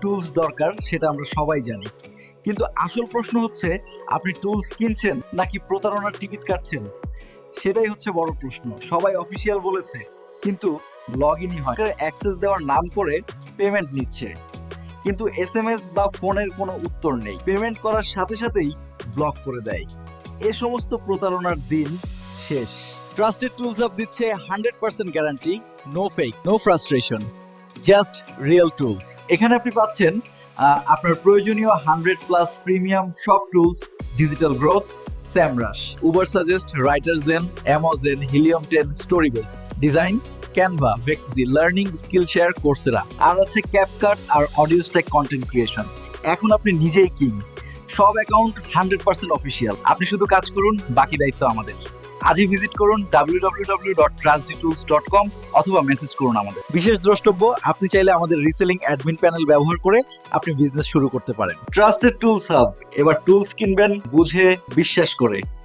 Tools দরকার সেটা আমরা সবাই জানি। কিন্তু আসল প্রশ্ন হচ্ছে, আপনি টুলস কিনছেন নাকি প্রতারণার টিকিট কাটছেন? সেটাই হচ্ছে বড় প্রশ্ন, সবাই অফিসিয়াল বলেছে, কিন্তু লগ ইনই হয় অ্যাক্সেস দেওয়ার নাম করে পেমেন্ট নিচ্ছে। কিন্তু এস এম এস বা ফোনের কোনো উত্তর নেই। পেমেন্ট করার সাথে সাথেই ব্লক করে দেয়। এ সমস্ত প্রতারণার দিন শেষ। ট্রাস্টেড টুলস আপ দিচ্ছে hundred percent guarantee no fake no frustration just real tools এখানে আপনি পাচ্ছেন আপনার প্রয়োজনীয় হান্ড্রেড প্লাস প্রিমিয়াম সব tools digital growth Semrush Ubersuggest WriterZen Amazon Helium ten story base design Canva ভেক্সি learning Skillshare Coursera আর আছে CapCut আর audio stack content creation এখন আপনি নিজেই কিং সব অ্যাকাউন্ট হান্ড্রেড পার্সেন্ট অফিসিয়াল আপনি শুধু কাজ করুন, বাকি দায়িত্ব আমাদের। আজই ভিজিট করুন www.trustdtools.com অথবা মেসেজ করুন আমাদের। বিশেষ দ্রষ্টব্য, আপনি চাইলে আমাদের রিসেলিং অ্যাডমিন প্যানেল ব্যবহার করে আপনি বিজনেস শুরু করতে পারেন। ট্রাস্টেড টুলস হাব এবার টুলস কিনবেন, বুঝে, বিশ্বাস করে।